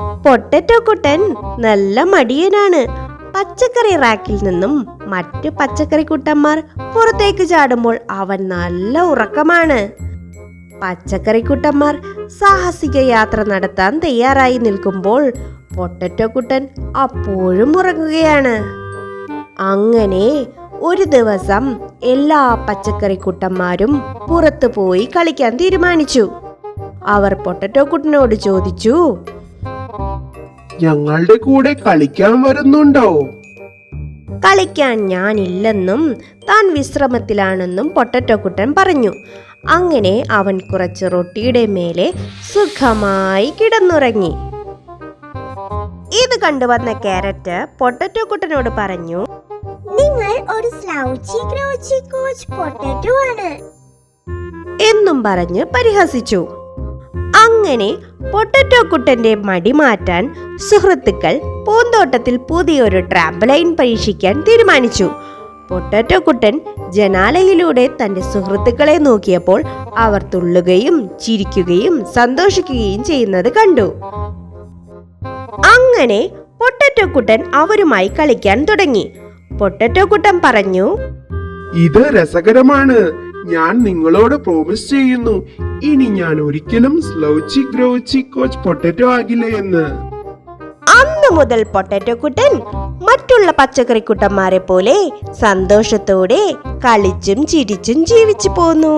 Potato കുട്ടൻ നല്ല മടിയനാണ്. പച്ചക്കറി റാക്കിൽ നിന്നും മറ്റു പച്ചക്കറി കുട്ടന്മാർ പുറത്തേക്ക് ചാടുമ്പോൾ അവൻ നല്ല ഉറക്കമാണ്. പച്ചക്കറി കുട്ടന്മാർ സാഹസിക യാത്ര നടത്താൻ തയ്യാറായി നിൽക്കുമ്പോൾ പൊട്ടറ്റോ കുട്ടൻ അപ്പോഴും ഉറങ്ങുകയാണ്. അങ്ങനെ ഒരു ദിവസം എല്ലാ പച്ചക്കറി കുട്ടന്മാരും പുറത്തു പോയി കളിക്കാൻ തീരുമാനിച്ചു. അവർ പൊട്ടറ്റോ കുട്ടനോട് ചോദിച്ചു ഞങ്ങളുടെ കൂടെ കളിക്കാൻ വരുന്നുണ്ടോ? കളിക്കാൻ ഞാനില്ലെന്നും താൻ വിശ്രമത്തിലാണെന്നും പൊട്ടറ്റോക്കുട്ടൻ പറഞ്ഞു. അങ്ങനെ അവൻ കുറച്ച് റൊട്ടിയുടെ മേലെ സുഖമായി കിടന്നുറങ്ങി. ഇത് കണ്ടുവന്ന കാരറ്റ് പൊട്ടറ്റോക്കുട്ടനോട് പറഞ്ഞു നിങ്ങൾ ഒരു സ്ലൗച്ചി ക്രൗച്ചി കോച്ച് പൊട്ടറ്റോ ആണ്. എന്നും പറഞ്ഞ് പരിഹസിച്ചു. അങ്ങനെ പൊട്ടറ്റോ കുട്ടന്റെ മടി മാറ്റാൻ സുഹൃത്തുക്കൾ പൂന്തോട്ടത്തിൽ പുതിയൊരു ട്രാമ്പലൈൻ പരീക്ഷിക്കാൻ തീരുമാനിച്ചു. പൊട്ടറ്റോ കുട്ടൻ ജനാലയിലൂടെ തന്റെ സുഹൃത്തുക്കളെ നോക്കിയപ്പോൾ അവർ തുള്ളുകയും ചിരിക്കുകയും സന്തോഷിക്കുകയും ചെയ്യുന്നത് കണ്ടു. അങ്ങനെ പൊട്ടറ്റോ കുട്ടൻ അവരുമായി കളിക്കാൻ തുടങ്ങി. പൊട്ടറ്റോ കുട്ടൻ പറഞ്ഞു ഇത് രസകരമാണ്. ഞാൻ നിങ്ങളോട് പ്രോമിസ് ചെയ്യുന്നു. ഇനി ഞാൻ ഒരിക്കലും സ്ലൗച്ചി ഗ്രോച്ചി കോച്ച് പൊട്ടറ്റോ ആകില്ല എന്ന്. അന്നു മുതൽ പൊട്ടറ്റോ കുട്ടൻ മറ്റുള്ള പച്ചക്കറി കുട്ടന്മാരെ പോലെ സന്തോഷത്തോടെ കളിച്ചും ചിരിച്ചും ജീവിച്ചു പോന്നു.